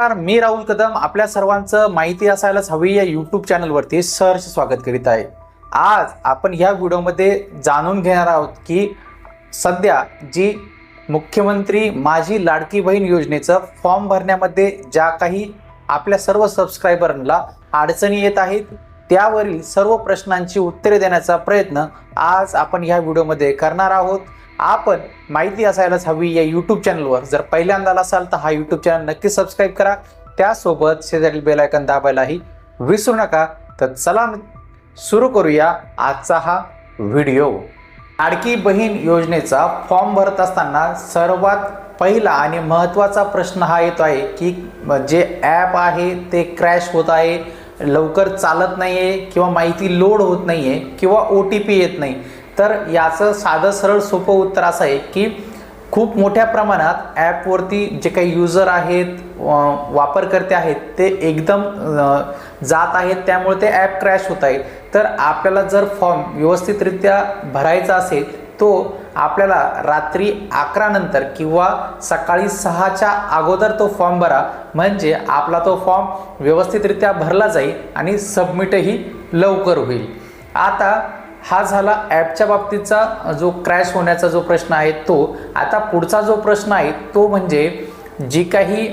नमस्कार मी राहुल कदम. आपल्या सर्वांचं माहिती असायलाच हवी या यूट्यूब चॅनलवरती सहर्ष स्वागत करीत आहे. आज आपण ह्या व्हिडिओमध्ये जाणून घेणार आहोत की सध्या जी मुख्यमंत्री माझी लाडकी बहीण योजनेचं फॉर्म भरण्यामध्ये ज्या काही आपल्या सर्व सबस्क्रायबरला अडचणी येत आहेत त्यावरील सर्व प्रश्नांची उत्तरे देण्याचा प्रयत्न आज आपण ह्या व्हिडिओमध्ये करणार आहोत. आपण माहिती असायलाच हवी या यूट्यूब चॅनलवर जर पहिल्यांदा असाल तर हा यूट्यूब चॅनल नक्की सबस्क्राईब करा. त्यासोबत शेजारील बेलायकन दाबायलाही विसरू नका. तर चला सुरू करूया आजचा हा व्हिडिओ आडकी बहीण योजनेचा फॉर्म भरत असताना सर्वात पहिला आणि महत्त्वाचा प्रश्न हा येतो आहे की जे ॲप आहे ते क्रॅश होत आहे लवकर चालत नाही आहे किंवा माहिती लोड होत नाही आहे किंवा ओ टी पी येत नाही. तर याचं साधं सरळ सोपं उत्तर असं आहे की खूप मोठ्या प्रमाणात ॲपवरती जे काही युजर आहेत वापरकर्ते आहेत ते एकदम जात आहेत त्यामुळे ते ॲप क्रॅश होत आहे तर आपल्याला जर फॉर्म व्यवस्थितरित्या भरायचा असेल तो आपल्याला रात्री अकरानंतर किंवा सकाळी सहाच्या अगोदर तो फॉर्म भरा. म्हणजे आपला तो फॉर्म व्यवस्थितरित्या भरला जाईल आणि सबमिटही लवकर होईल. आता हा झाला ॲपच्या बाबतीचा जो क्रॅश होण्याचा जो प्रश्न आहे तो. आता पुढचा जो प्रश्न आहे तो म्हणजे जी काही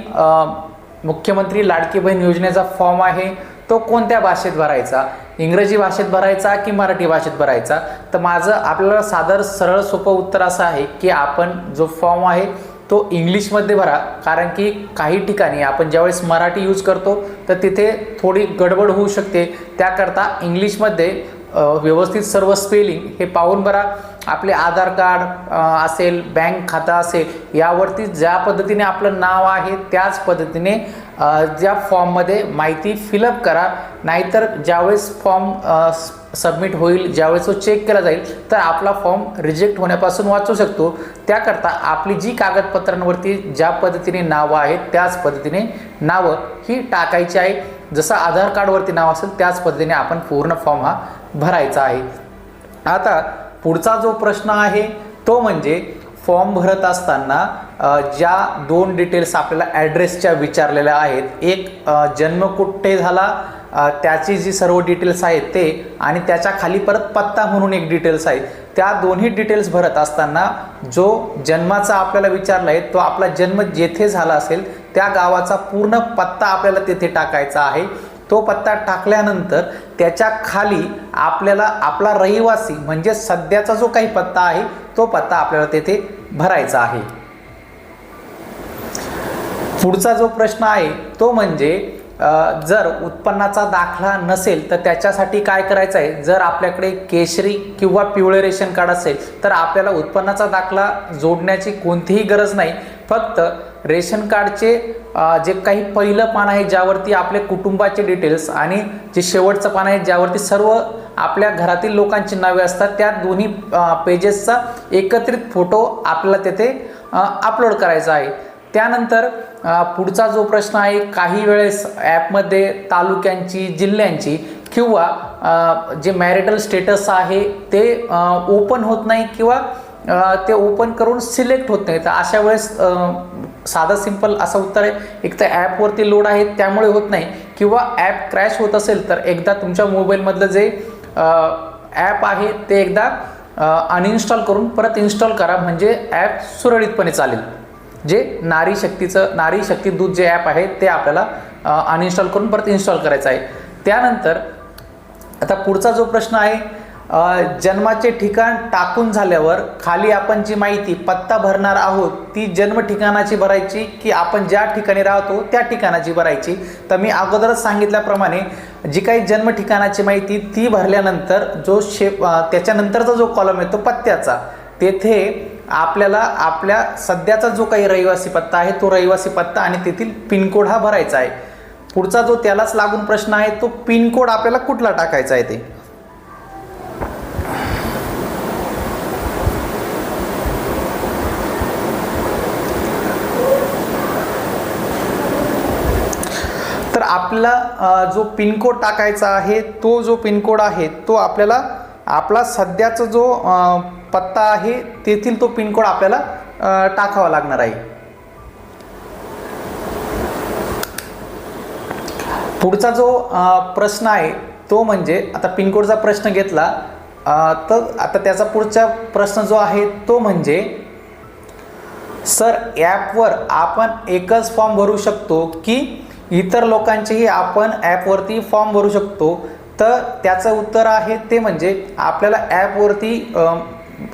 मुख्यमंत्री लाडकी बहीण योजनेचा फॉर्म आहे तो कोणत्या भाषेत भरायचा? इंग्रजी भाषेत भरायचा की मराठी भाषेत भरायचा? तर माझं आपल्याला सादर सरळ सोपं उत्तर असं आहे की आपण जो फॉर्म आहे तो इंग्लिशमध्ये भरा. कारण की काही ठिकाणी आपण ज्यावेळेस मराठी यूज करतो तर तिथे थोडी गडबड होऊ शकते. त्याकरता इंग्लिशमध्ये व्यवस्थित सर्व स्पेलिंग हे पाहून भरा आपले आधार कार्ड असेल बँक खाता असेल यावरती ज्या पद्धतीने आपलं नाव आहे त्याच पद्धतीने ज्या फॉर्ममध्ये माहिती फिलअप करा. नाहीतर ज्यावेळेस फॉर्म सबमिट होईल ज्यावेळेस तो चेक केला जाईल तर आपला फॉर्म रिजेक्ट होण्यापासून वाचू शकतो. त्याकरता आपली जी कागदपत्रांवरती ज्या पद्धतीने नावं आहेत त्याच पद्धतीने नावं ही टाकायची आहे. जसं आधार कार्डवरती नाव असेल त्याच पद्धतीने आपण पूर्ण फॉर्म हा भरायचा आहे. आता पुढचा जो प्रश्न आहे तो म्हणजे फॉर्म भरत असताना ज्या दोन डिटेल्स आपल्याला ॲड्रेसच्या विचारलेल्या आहेत एक जन्म कुठे झाला त्याची जी सर्व डिटेल्स आहेत ते आणि त्याच्याखाली परत पत्ता म्हणून एक डिटेल्स आहे. त्या दोन्ही डिटेल्स भरत असताना जो जन्माचा आपल्याला विचारला आहे तो आपला जन्म जेथे झाला असेल त्या गावाचा पूर्ण पत्ता आपल्याला तेथे टाकायचा आहे. तो पत्ता टाकल्यानंतर त्याच्याखाली आपल्याला आपला रहिवासी म्हणजे सध्याचा जो काही पत्ता आहे तो पत्ता आपल्याला तेथे भरायचा आहे. पुढचा जो प्रश्न आहे तो म्हणजे जर उत्पन्नाचा दाखला नसेल तर त्याच्यासाठी काय करायचं आहे? जर आपल्याकडे केशरी किंवा पिवळे रेशन कार्ड असेल तर आपल्याला उत्पन्नाचा दाखला जोडण्याची कोणतीही गरज नाही. फक्त रेशन कार्डचे जे काही पहिलं पान आहे ज्यावरती आपले कुटुंबाचे डिटेल्स आणि जे शेवटचं पान आहे ज्यावरती सर्व आपल्या घरातील लोकांची नावे असतात त्या दोन्ही पेजेसचा एकत्रित फोटो आपल्याला तेथे अपलोड करायचा आहे. त्यानंतर पुढचा जो प्रश्न आहे काही वेळेस ॲपमध्ये तालुक्यांची जिल्ह्यांची किंवा जे मॅरिटल स्टेटस आहे ते ओपन होत नाही किंवा ते ओपन करून सिलेक्ट होत नाही तर अशा वेळेस साधं सिंपल असं उत्तर आहे. एक तर ॲपवरती लोड आहे त्यामुळे होत नाही. किंवा ॲप क्रॅश होत असेल तर एकदा तुमच्या मोबाईलमधलं जे ॲप आहे ते एकदा अनइन्स्टॉल करून परत इन्स्टॉल करा. म्हणजे ॲप सुरळीतपणे चालेल. जे नारी शक्तीचं नारी शक्ती दूध जे ॲप आहे ते आपल्याला अनइन्स्टॉल करून परत इन्स्टॉल करायचं आहे. त्यानंतर आता पुढचा जो प्रश्न आहे जन्माचे ठिकाण टाकून झाल्यावर खाली आपण जी माहिती पत्ता भरणार आहोत ती जन्म ठिकाणाची भरायची की आपण ज्या ठिकाणी राहतो त्या ठिकाणाची भरायची. तर मी अगोदरच सांगितल्याप्रमाणे जी काही जन्म ठिकाणाची माहिती ती भरल्यानंतर जो शे त्याच्यानंतरचा जो कॉलम येतो पत्त्याचा. तेथे आपल्याला आपल्या सध्याचा जो काही रहिवासी पत्ता आहे तो रहिवासी पत्ता आणि तेथील पिनकोड हा भरायचा आहे. पुढचा जो त्यालाच लागून प्रश्न आहे तो पिनकोड आपल्याला कुठला टाकायचा आहे ते? आपला जो पिनकोड टाकायचा आहे तो जो पिनकोड आहे तो आपल्याला आपला सध्याचा जो पत्ता आहे तेथील तो पिनकोड आपल्याला टाकावा लागणार आहे. पुढचा जो प्रश्न आहे तो म्हणजे आता पिनकोडचा प्रश्न घेतला तर आता त्याचा पुढचा प्रश्न जो आहे तो म्हणजे सर ॲपवर आपण एकच फॉर्म भरू शकतो की इतर लोकांचेही आपण ॲपवरती फॉर्म भरू शकतो. तर त्याचं उत्तर आहे ते म्हणजे आपल्याला ॲपवरती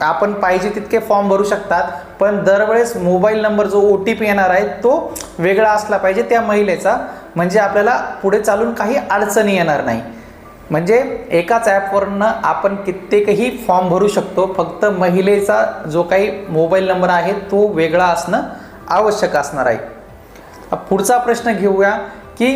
आपण पाहिजे तितके फॉर्म भरू शकतात. पण दरवेळेस मोबाईल नंबर जो ओ टी पी येणार आहे तो वेगळा असला पाहिजे त्या महिलेचा. म्हणजे आपल्याला पुढे चालून काही अडचणी येणार नाही. म्हणजे एकाच ॲपवरनं आपण कित्येकही फॉर्म भरू शकतो. फक्त महिलेचा जो काही मोबाईल नंबर आहे तो वेगळा असणं आवश्यक असणार आहे. पुढचा प्रश्न घेऊया की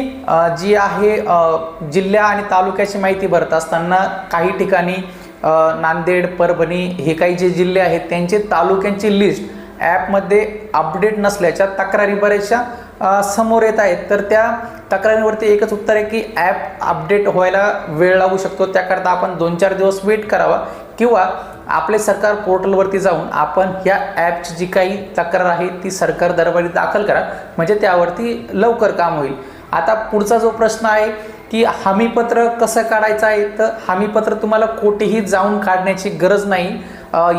जी आहे जिल्ह्या जिल्हा आणि तालुक्याची माहिती भरत असताना काही ठिकाणी नांदेड परभणी हे काही जे जिल्हे आहेत त्यांचे तालुक्यांची लिस्ट ॲपमध्ये अपडेट नसल्याच्या तक्रारी बऱ्याचशा समोर येत आहेत. तर त्या तक्रारीवरती एकच उत्तर आहे की ॲप अपडेट व्हायला वेळ लागू शकतो. त्याकरता आपण दोन चार दिवस वेट करावा. किंवा आपले सरकार पोर्टलवरती जाऊन आपण ह्या ॲपची जी काही तक्रार आहे ती सरकार दरबारी दाखल करा. म्हणजे त्यावरती लवकर काम होईल. आता पुढचा जो प्रश्न आहे की हमीपत्र कसं काढायचं आहे? तर हमीपत्र तुम्हाला कुठेही जाऊन काढण्याची गरज नाही.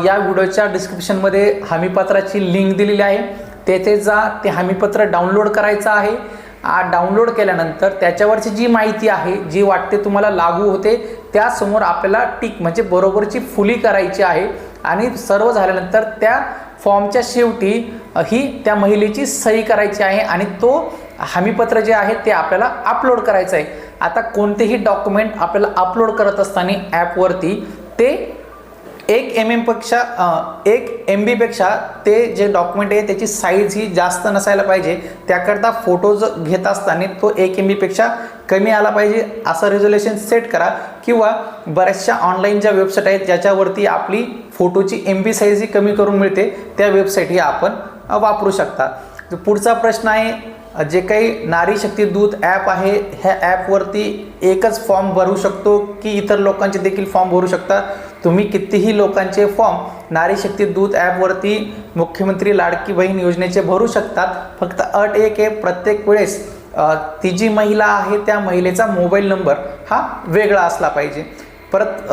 या व्हिडिओच्या डिस्क्रिप्शनमध्ये हमीपत्राची लिंक दिलेली आहे. तेथे जा ते हमीपत्र डाउनलोड करायचं आहे. डाउनलोड केल्यानंतर त्याच्यावरची जी माहिती आहे जी वाटते तुम्हाला लागू होते त्यासमोर आपल्याला टिक म्हणजे बरोबरची फुली करायची आहे. आणि सर्व झाल्यानंतर त्या फॉर्मच्या शेवटी ही त्या महिलेची सही करायची आहे आणि तो हमीपत्र जे आहे ते आपल्याला अपलोड करायचं आहे. आता कोणतेही डॉक्युमेंट आपल्याला अपलोड करत असताना ॲपवरती ते एक एम एमपेक्षा एक एम बीपेक्षा ते जे डॉक्युमेंट आहे त्याची साईज ही जास्त नसायला पाहिजे. त्याकरता फोटोज घेत असताना तो एक एम बीपेक्षा कमी आला पाहिजे. असं रेझोल्युशन सेट करा. किंवा बऱ्याचशा ऑनलाईन ज्या वेबसाईट आहेत ज्याच्यावरती आपली फोटोची एम बी साईज ही कमी करून मिळते त्या वेबसाईटही आपण वापरू शकता. पुढचा प्रश्न आहे जे काही नारी शक्ती दूत ॲप आहे ह्या ॲपवरती एकच फॉर्म भरू शकतो की इतर लोकांचे देखील फॉर्म भरू शकता? तुम्ही कितीही लोकांचे फॉर्म नारी शक्ती दूत ॲपवरती मुख्यमंत्री लाडकी बहीण योजनेचे भरू शकतात. फक्त अट एक आहे प्रत्येक वेळेस ती जी महिला आहे त्या महिलेचा मोबाईल नंबर हा वेगळा असला पाहिजे. परत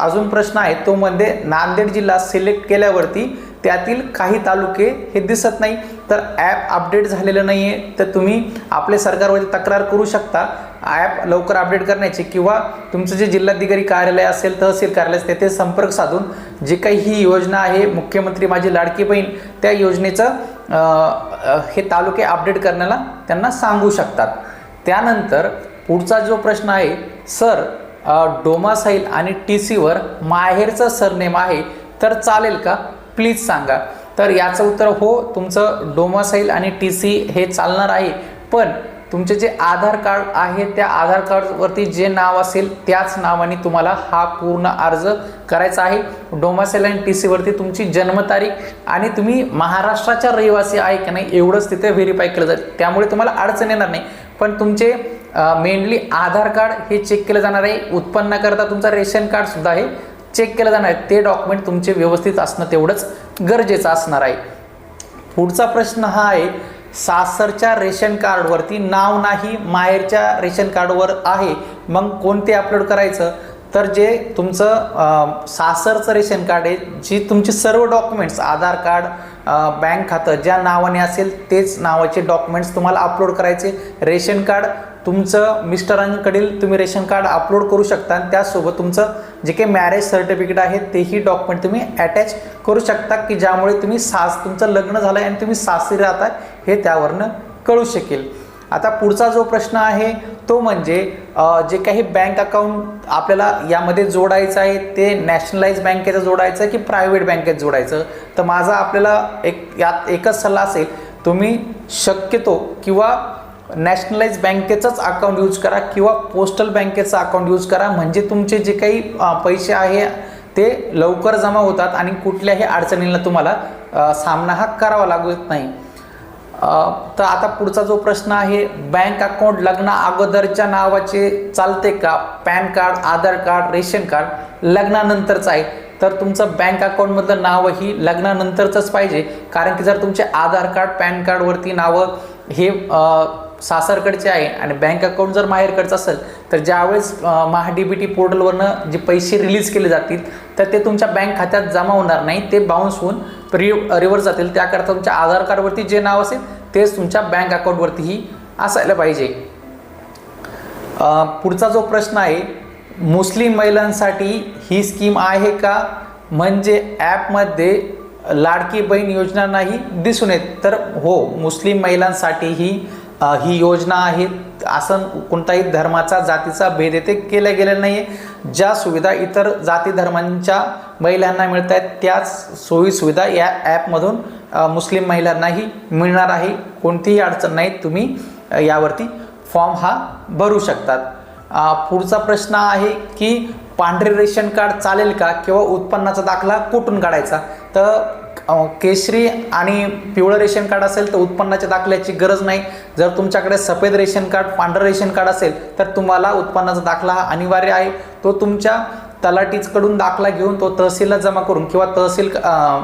अजून प्रश्न आहे तो म्हणजे नांदेड जिल्हा सिलेक्ट केल्यावरती त्यातील काही तालुके हे दिसत नाही. तर ॲप अपडेट झालेलं नाही आहे तर तुम्ही आपले सरकारवरती तक्रार करू शकता. ॲप लवकर अपडेट करण्याची किंवा तुमचं जे जिल्हाधिकारी कार्यालय असेल तहसील कार्यालय असेल तेथे संपर्क साधून जी काही ही योजना आहे मुख्यमंत्री माझी लाडकी बहीण त्या योजनेचं हे तालुके अपडेट करण्याला त्यांना सांगू शकतात. त्यानंतर पुढचा जो प्रश्न आहे सर डोमासाईल आणि टी सीवर माहेरचं सरनेम आहे तर चालेल का? प्लीज सांगा. तर याचं उत्तर हो तुमचं डोमासाईल आणि टी सी हे चालणार आहे. पण तुमचे जे आधार कार्ड आहे त्या आधार कार्डवरती जे नाव असेल त्याच नावाने तुम्हाला हा पूर्ण अर्ज करायचा आहे. डोमासेल आणि टी सीवरती तुमची जन्मतारीख आणि तुम्ही महाराष्ट्राच्या रहिवासी आहे की नाही एवढंच तिथे व्हेरीफाय केलं जाईल. त्यामुळे तुम्हाला अडचण येणार नाही. पण तुमचे मेनली आधार कार्ड हे चेक केलं जाणार आहे. उत्पन्नाकरता तुमचं रेशन कार्डसुद्धा आहे. चेक केलं जाणार. आहे ते डॉक्युमेंट तुमचे व्यवस्थित असणं तेवढंच गरजेचं असणार आहे. पुढचा प्रश्न हा आहे सासरच्या रेशन कार्डवरती नाव नाही माहेरच्या रेशन कार्डवर आहे. मग कोणते अपलोड करायचं? तर जे तुमचं सासरचं रेशन कार्ड आहे जी तुमची सर्व डॉक्युमेंट्स आधार कार्ड बँक खातं ज्या नावाने असेल तेच नावाचे डॉक्युमेंट्स तुम्हाला अपलोड करायचे. रेशन कार्ड तुमचं मिस्टरांकडील तुम्ही रेशन कार्ड अपलोड करू शकता आणि त्यासोबत तुमचं जे काही मॅरेज सर्टिफिकेट आहे तेही डॉक्युमेंट तुम्ही अटॅच करू शकता की ज्यामुळे तुम्ही सास तुमचं लग्न झालं आहे आणि तुम्ही सासरी राहता हे त्यावरनं कळू शकेल. आता पुढचा जो प्रश्न आहे तो म्हणजे जे काही बँक अकाउंट आपल्याला यामध्ये जोडायचं आहे ते नॅशनलाइज बँकेचं जोडायचं की प्रायव्हेट बँकेत जोडायचं? तर माझा आपल्याला एक यात एकच सल्ला असेल तुम्ही शक्यतो किंवा नॅशनलाइज बँकेचंच अकाउंट यूज करा किंवा पोस्टल बँकेचं अकाउंट यूज करा. म्हणजे तुमचे जे काही पैसे आहे ते लवकर जमा होतात आणि कुठल्याही अडचणींना तुम्हाला सामना हा करावा लागत नाही. तर आता पुढचा जो प्रश्न आहे बँक अकाउंट लग्ना अगोदरच्या नावाचे चालते का? PAN card Aadhaar card ration card लग्नानंतरचं आहे. तर तुमचं बँक अकाउंटमधलं नावही लग्नानंतरचंच पाहिजे. कारण की जर तुमचे आधार कार्ड पॅन कार्डवरती नावं हे सासरकडचे आहे आणि बँक अकाउंट जर माहेरकडचं असेल तर ज्यावेळेस अ, महा डी बी टी पोर्टलवरनं जे पैसे रिलीज केले जातील तर ते तुमच्या बँक खात्यात जमा होणार नाही ते बाउन्स होऊन रि रिव्हर्स जातील. त्याकरता तुमच्या आधार कार्डवरती जे नाव असेल तेच तुमच्या बँक अकाउंटवरतीही असायला पाहिजे. पुढचा जो प्रश्न आहे मुस्लिम महिलांसाठी ही स्कीम आहे का? म्हणजे ॲपमध्ये लाडकी बहीण योजना नाही दिसून येत. तर हो मुस्लिम महिलांसाठी ही ही योजना आहे. असं कोणताही धर्माचा जातीचा भेद येथे केला गेलेला नाही आहे ज्या सुविधा इतर जाती धर्मांच्या महिलांना मिळत आहेत त्याच सोयीसुविधा या ॲपमधून मुस्लिम महिलांनाही मिळणार आहे. कोणतीही अडचण नाही तुम्ही यावरती फॉर्म हा भरू शकतात. पुढचा प्रश्न आहे की पांढरे रेशन कार्ड चालेल का? किंवा उत्पन्नाचा दाखला कुठून काढायचा? तर केशरी आणि पिवळं रेशन कार्ड असेल तर उत्पन्नाच्या दाखल्याची गरज नाही. जर तुमच्याकडे सफेद रेशन कार्ड पांढरं रेशन कार्ड असेल तर तुम्हाला उत्पन्नाचा दाखला हा अनिवार्य आहे. तो तुमच्या तलाठीकडून दाखला घेऊन तो तहसीलला जमा करून किंवा तहसील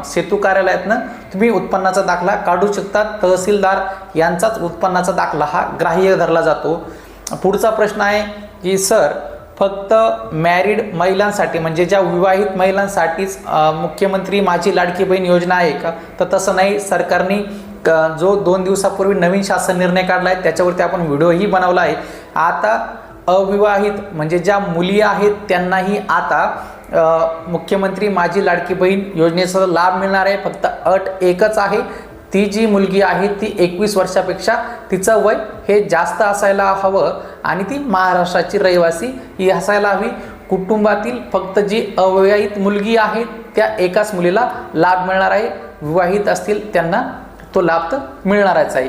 सेतू कार्यालयातनं तुम्ही उत्पन्नाचा दाखला काढू शकता. तहसीलदार यांचाच उत्पन्नाचा दाखला हा ग्राह्य धरला जातो. पुढचा प्रश्न आहे की सर फक्त मॅरिड महिलांसाठी म्हणजे ज्या विवाहित महिलांसाठीच मुख्यमंत्री माझी लाडकी बहीण योजना आहे का? तर तसं नाही. सरकारने क- जो दोन दिवसापूर्वी नवीन शासन निर्णय काढला आहे त्याच्यावरती आपण व्हिडिओही बनवला आहे. आता अविवाहित म्हणजे ज्या मुली आहेत त्यांनाही आता मुख्यमंत्री माझी लाडकी बहीण योजनेचा लाभ मिळणार आहे. फक्त अट एकच आहे. ती जी मुलगी आहे ती एकवीस वर्षापेक्षा तिचं वय हे जास्त असायला हवं आणि ती महाराष्ट्राची रहिवासी ही असायला हवी. कुटुंबातील फक्त जी अविवाहित मुलगी आहे त्या एकाच मुलीला लाभ मिळणार आहे. विवाहित असतील त्यांना तो लाभ तर मिळणारच आहे.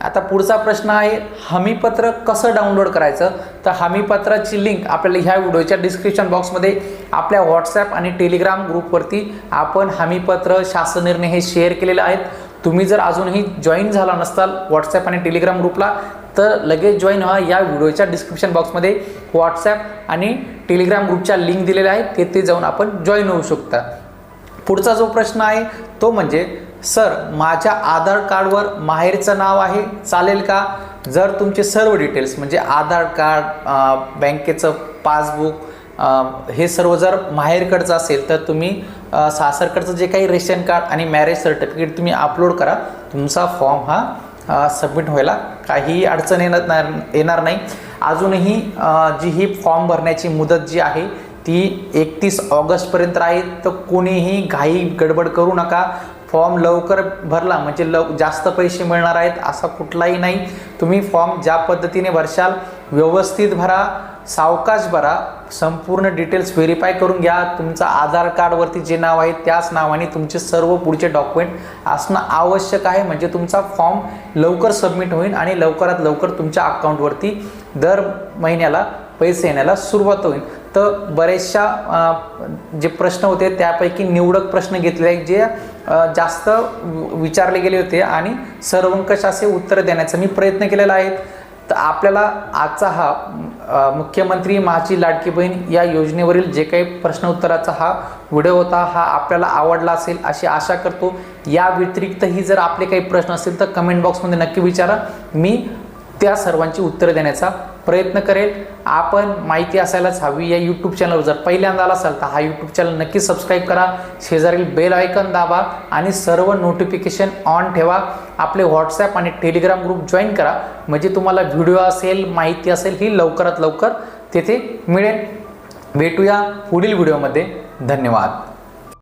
आता पुढचा प्रश्न आहे हमीपत्र कसं डाउनलोड करायचं? तर हमीपत्राची लिंक आपल्याला ह्या व्हिडिओच्या डिस्क्रिप्शन बॉक्समध्ये आपल्या व्हॉट्सॲप आणि टेलिग्राम ग्रुपवरती आपण हमीपत्र शासन निर्णय हे शेअर केलेले आहेत. तुम्ही जर अजूनही जॉईन झाला नसताल व्हॉट्सॲप आणि टेलिग्राम ग्रुपला तर लगेच जॉईन व्हा. या व्हिडिओच्या डिस्क्रिप्शन बॉक्समध्ये व्हॉट्सॲप आणि टेलिग्राम ग्रुपच्या लिंक दिलेल्या आहेत. तेथे जाऊन आपण जॉईन होऊ शकता. पुढचा जो प्रश्न आहे तो म्हणजे सर माझ्या आधार कार्डवर माहेरचं नाव आहे चालेल का? जर तुमचे सर्व डिटेल्स म्हणजे आधार कार्ड बँकेचं पासबुक हे सर्व जर माहेरकडचं असेल तर तुम्ही सासरकडचं जे काही रेशन कार्ड आणि मॅरेज सर्टिफिकेट तुम्ही अपलोड करा तुमचा फॉर्म हा सबमिट व्हायला काहीही अडचण येणार येणार नाही. अजूनही जी ही फॉर्म भरण्याची मुदत जी आहे ती एकतीस ऑगस्टपर्यंत आहे तर कोणीही घाई गडबड करू नका. फॉर्म लवकर भरला म्हणजे लव जास्त पैसे मिळणार आहेत असा कुठलाही नाही. तुम्ही फॉर्म ज्या पद्धतीने भरशाल व्यवस्थित भरा. सावकाश भरा संपूर्ण डिटेल्स व्हेरीफाय करून घ्या. तुमचं आधार कार्डवरती जे नाव आहे त्याच नावाने तुमचे सर्व पुढचे डॉक्युमेंट असणं आवश्यक आहे. म्हणजे तुमचा फॉर्म लवकर सबमिट होईल आणि लवकरात लवकर तुमच्या अकाउंटवरती दर महिन्याला पैसे येण्याला सुरुवात होईल. तर बरेचशा जे प्रश्न होते त्यापैकी निवडक प्रश्न घेतले आहेत जे जास्त विचारले गेले होते आणि सर्वंकष असे उत्तर देण्याचा मी प्रयत्न केलेला आहे. तर आपल्याला आजचा हा मुख्यमंत्री माझी लाडकी बहीण या योजनेवरील जे काही प्रश्न उत्तराचा हा व्हिडिओ होता हा आपल्याला आवडला असेल अशी आशा करतो. या व्यतिरिक्तही जर आपले काही प्रश्न असतील तर कमेंट बॉक्समध्ये नक्की विचारा. मी त्या सर्वांची उत्तरं देण्याचा प्रयत्न करेल. आपण माहिती असायलाच हवी या यूट्यूब चॅनलवर जर पहिल्यांदा आला असाल तर हा यूट्यूब चॅनल नक्की सबस्क्राईब करा. शेजारील बेल आयकन दाबा आणि सर्व नोटिफिकेशन ऑन ठेवा. आपले व्हॉट्सॲप आणि टेलिग्राम ग्रुप जॉईन करा. म्हणजे तुम्हाला व्हिडिओ असेल माहिती असेल ही लवकरात लवकर तेथे मिळेल. भेटूया पुढील व्हिडिओमध्ये धन्यवाद.